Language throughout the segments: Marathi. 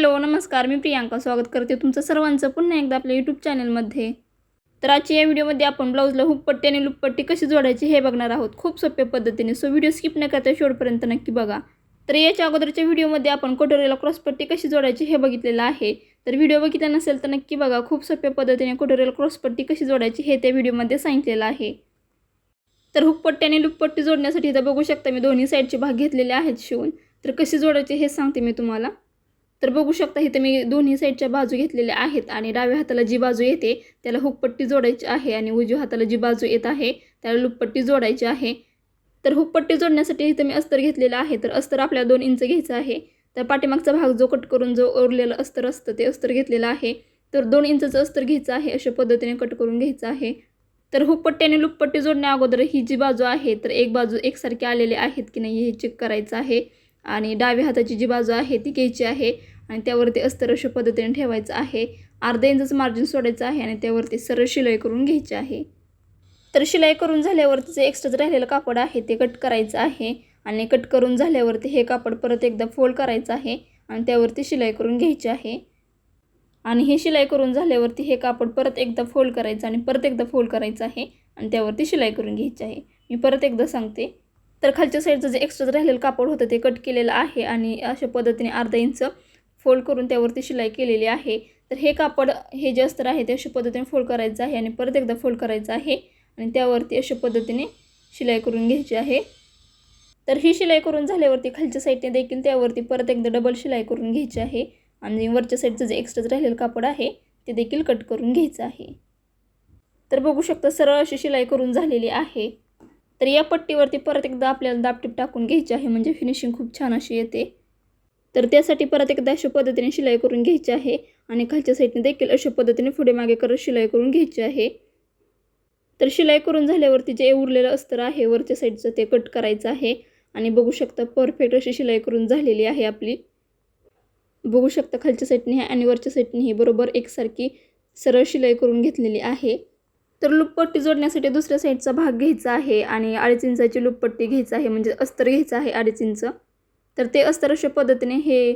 हॅलो नमस्कार. मी प्रियांका. स्वागत करते तुमचं सर्वांचं पुन्हा एकदा आपल्या यूट्यूब चॅनलमध्ये तर आजच्या या व्हिडिओमध्ये आपण ब्लाऊजला हुपपट्टी आणि लुपपट्टी कशी जोडायची हे बघणार आहोत. खूप सोप्या पद्धतीने. सो व्हिडिओ स्किप न करता शेवटपर्यंत नक्की बघा. तर याच्या अगोदरच्या व्हिडिओमध्ये आपण कटोरीला क्रॉसपट्टी कशी जोडायची हे बघितलेलं आहे. तर व्हिडिओ बघितला नसेल तर नक्की बघा. खूप सोप्या पद्धतीने कटोरीला क्रॉसपट्टी कशी जोडायची हे त्या व्हिडिओमध्ये सांगितलेलं आहे. तर हुकपट्टी आणि लुपपट्टी जोडण्यासाठी इथं बघू शकता मी दोन्ही साईडचे भाग घेतलेले आहेत शिवून. तर कशी जोडायचे हे सांगते मी तुम्हाला. तर बघू शकता इथं मी दोन्ही साईडच्या बाजू घेतलेल्या आहेत आणि डाव्या हाताला जी बाजू येते त्याला हुकपट्टी जोडायची आहे आणि उजव्या हाताला जी बाजू येत आहे त्याला लुपपट्टी जोडायची आहे. तर हुकपट्टी जोडण्यासाठी इथं मी अस्तर घेतलेलं आहे तर अस्तर आपल्याला दोन इंच घ्यायचं आहे. तर पाठीमागचा भाग जो कट करून जो ओरलेलं अस्तर असतं ते अस्तर घेतलेलं आहे. तर दोन इंचचं अस्तर घ्यायचं आहे अशा पद्धतीने कट करून घ्यायचं आहे. तर हुकपट्टी आणि लुपपट्टी जोडण्या अगोदर ही जी बाजू आहे तर एक बाजू एकसारखी आलेले आहेत की नाही हे चेक करायचं आहे. आणि डाव्या हाताची जी बाजू आहे ती घ्यायची आहे आणि त्यावरती अस्तर अशा पद्धतीने ठेवायचं आहे. अर्धा इंचच मार्जिन सोडायचं आहे आणि त्यावरती सरळ शिलाई करून घ्यायची आहे. तर शिलाई करून झाल्यावरती जे एक्स्ट्राच राहिलेलं कापड आहे ते कट करायचं आहे आणि कट करून झाल्यावरती हे कापड परत एकदा फोल्ड करायचं आहे आणि त्यावरती शिलाई करून घ्यायची आहे. आणि हे शिलाई करून झाल्यावरती हे कापड परत एकदा फोल्ड करायचं आणि परत एकदा फोल्ड करायचं आहे आणि त्यावरती शिलाई करून घ्यायची आहे. मी परत एकदा सांगते. तर खालच्या साईडचं जे एक्स्ट्रा राहिलेलं कापड होतं ते कट केलेलं आहे आणि अशा पद्धतीने अर्धा इंच फोल्ड करून त्यावरती शिलाई केलेली आहे. तर हे कापड हे जे अस्तर आहे ते अशा पद्धतीने फोल्ड करायचं आहे आणि परत एकदा फोल्ड करायचं आहे आणि त्यावरती अशा पद्धतीने शिलाई करून घ्यायची आहे. तर ही शिलाई करून झाल्यावरती खालच्या साईडने देखील त्यावरती परत एकदा डबल शिलाई करून घ्यायची आहे आणि वरच्या साईडचं जे एक्स्ट्राच राहिलेलं कापड आहे ते देखील कट करून घ्यायचं आहे. तर बघू शकता सरळ अशी शिलाई करून झालेली आहे. तर या पट्टीवरती परत एकदा आपल्याला दापटीप टाकून घ्यायची आहे. म्हणजे फिनिशिंग खूप छान अशी येते. तर त्यासाठी परत एकदा अशा पद्धतीने शिलाई करून घ्यायची आहे. आणि खालच्या साईडने देखील अशा पद्धतीने पुढे मागे करत शिलाई करून घ्यायची आहे. तर शिलाई करून झाल्यावरती जे उरलेलं अस्तर आहे वरच्या साईडचं ते कट करायचं आहे. आणि बघू शकता परफेक्ट अशी शिलाई करून झालेली आहे आपली. बघू शकता खालच्या साईडने आणि वरच्या साईडने ही बरोबर एकसारखी सरळ शिलाई करून घेतलेली आहे. तर लुपपट्टी जोडण्यासाठी दुसऱ्या साईडचा भाग घ्यायचा आहे आणि अडीच इंचाची लुपपट्टी घ्यायचं आहे म्हणजे अस्तर घ्यायचं आहे अडीच इंच. तर ते अस्तर अशा पद्धतीने हे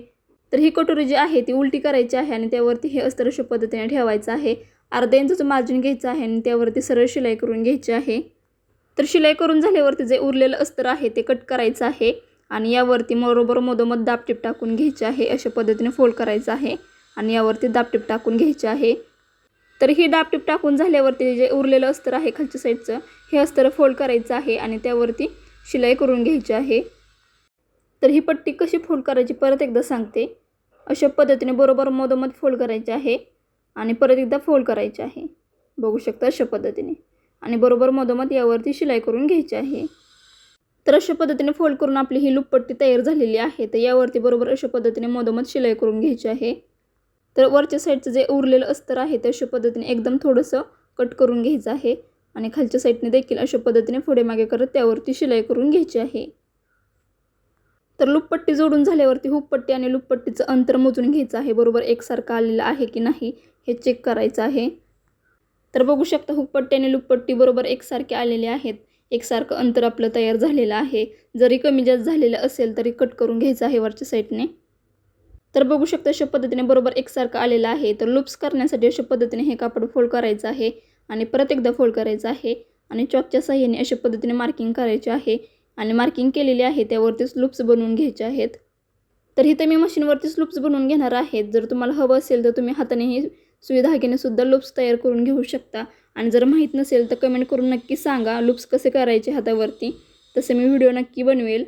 तर ही कटोरी जी आहे ती उलटी करायची आहे आणि त्यावरती हे अस्तर अशा पद्धतीने ठेवायचं आहे. अर्धा इंचाचं मार्जिन घ्यायचं आहे आणि त्यावरती सरळ शिलाई करून घ्यायची आहे. तर शिलाई करून झाल्यावरती जे उरलेलं अस्तर आहे ते कट करायचं आहे आणि यावरती बरोबर मधोमध दापटीप टाकून घ्यायचे आहे अशा पद्धतीने फोल्ड करायचं आहे आणि यावरती दापटीप टाकून घ्यायचे आहे. तर ही दापटीप टाकून झाल्यावरती जे उरलेलं अस्तर आहे खालच्या साईडचं हे अस्तर फोल्ड करायचं आहे आणि त्यावरती शिलाई करून घ्यायची आहे. तर ही पट्टी कशी फोल्ड करायची परत एकदा सांगते. अशा पद्धतीने बरोबर मधोमध फोल्ड करायची आहे आणि परत एकदा फोल्ड करायचे आहे. बघू शकता अशा पद्धतीने. आणि बरोबर मधोमध यावरती शिलाई करून घ्यायची आहे. तर अशा पद्धतीने फोल्ड करून आपली ही लुपपट्टी तयार झालेली आहे. तर यावरती बरोबर अशा पद्धतीने मधोमध शिलाई करून घ्यायची आहे. तर वरच्या साईडचं जे उरलेलं अस्तर आहे ते अशा पद्धतीने एकदम थोडंसं कट करून घ्यायचं आहे. आणि खालच्या साईडने देखील अशा पद्धतीने पुढे मागे करत त्यावरती शिलाई करून घ्यायची आहे. तर लुपपट्टी जोडून झाल्यावरती हुपपट्टी आणि लुपपट्टीचं अंतर मोजून घ्यायचं आहे. बरोबर एकसारखं आलेलं आहे की नाही हे चेक करायचं आहे. तर बघू शकता हुपपट्टी आणि लुपपट्टी बरोबर एकसारखे आलेले आहेत. एकसारखं अंतर आपलं तयार झालेलं आहे. जरी कमी जास्त झालेलं असेल तरी कट करून घ्यायचं आहे वरच्या साईडने तर बघू शकता अशा पद्धतीने बरोबर एकसारखं आलेलं आहे. तर लुप्स करण्यासाठी अशा पद्धतीने हे कापड फोल्ड करायचं आहे आणि परत एकदा फोल्ड करायचं आहे आणि चॉकच्या साह्याने अशा पद्धतीने मार्किंग करायचे आहे आणि मार्किंग केलेली आहे त्यावरतीच लुप्स बनवून घ्यायचे आहेत. तर इथं मी मशीनवरतीच लुप्स बनवून घेणार आहेत जर तुम्हाला हवं असेल तर तुम्ही हाताने ही सुई सुद्धा लुप्स तयार करून घेऊ शकता. आणि जर माहीत नसेल तर कमेंट करून नक्की सांगा. लुप्स कसे करायचे हातावरती? तसे मी व्हिडिओ नक्की बनवेल.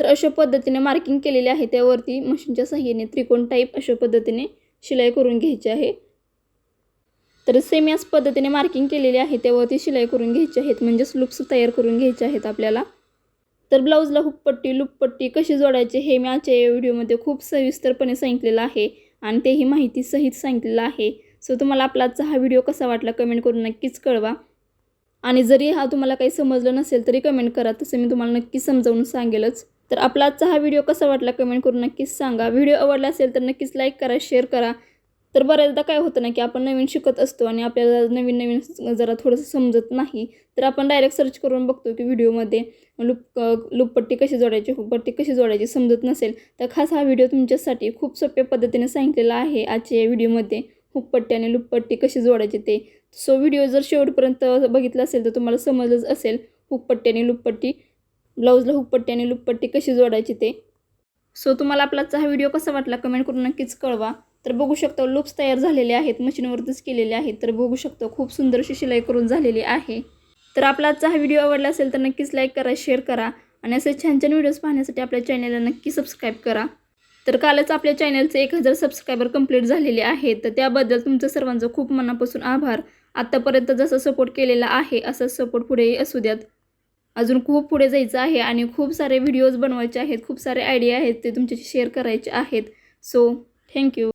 तर अशा पद्धतीने मार्किंग केलेले आहे. त्यावरती मशीनच्या साह्याने त्रिकोण टाईप अशा पद्धतीने शिलाई करून घ्यायची आहे. तर सेम याच पद्धतीने मार्किंग केलेली आहे. त्यावरती शिलाई करून घ्यायची आहेत. म्हणजेच लुप्स तयार करून घ्यायचे आहेत आपल्याला. तर ब्लाऊजला हुकपट्टी लुपपट्टी कशी जोडायची हे मी आजच्या या व्हिडिओमध्ये खूप सविस्तरपणे सांगितलेलं आहे आणि तेही माहिती सहित सांगितलेलं आहे. सो तुम्हाला आपला आजचा हा व्हिडिओ कसा वाटला कमेंट करून नक्कीच कळवा. आणि जरी हा तुम्हाला काही समजलं नसेल तरी कमेंट करा. तसं मी तुम्हाला नक्की समजावून सांगेलच. तर आपला आजचा हा व्हिडिओ कसा वाटला कमेंट करून नक्कीच सांगा. व्हिडिओ आवडला असेल तर नक्कीच लाईक करा शेअर करा. तर बऱ्याचदा काय होतं ना की आपण नवीन शिकत असतो आणि आपल्याला नवीन नवीन जरा थोडंसं समजत नाही तर आपण डायरेक्ट सर्च करून बघतो की व्हिडिओमध्ये लुप लुपपट्टी कशी जोडायची हुकपट्टी कशी जोडायची समजत नसेल. तर खास हा व्हिडिओ तुमच्यासाठी खूप सोप्या पद्धतीने सांगितलेला आहे. आजच्या या व्हिडिओमध्ये हुपपट्टी आणि लुपपट्टी कशी जोडायची ते. सो व्हिडिओ जर शेवटपर्यंत बघितला असेल तर तुम्हाला समजलंच असेल. हुपपट्टी आणि लुपपट्टी ब्लाऊजला हुकपट्टी आणि लुपपट्टी कशी जोडायची ते. सो तुम्हाला आपला आजचा हा व्हिडिओ कसा वाटला कमेंट करून नक्कीच कळवा. तर बघू शकतो लुप्स तयार झालेले आहेत मशीनवरतीच केलेले आहेत तर बघू शकतो खूप सुंदर अशी शिलाई करून झालेली आहे. तर आपला आजचा हा व्हिडिओ आवडला असेल तर नक्कीच लाईक करा शेअर करा आणि असे छान छान व्हिडिओज पाहण्यासाठी आपल्या चॅनलला नक्की सबस्क्राईब करा. तर कालच आपल्या चॅनलचे एक हजार सबस्क्रायबर कंप्लीट झालेले आहेत तर त्याबद्दल तुमचं सर्वांचं खूप मनापासून आभार. आत्तापर्यंत जसा सपोर्ट केलेला आहे असा सपोर्ट पुढेही असू द्यात. अजून खूप पुढे जायचं आहे आणि खूप सारे व्हिडिओज बनवायचे आहेत खूप सारे आयडिया आहेत ते तुमच्याशी शेअर करायचे आहेत. So thank you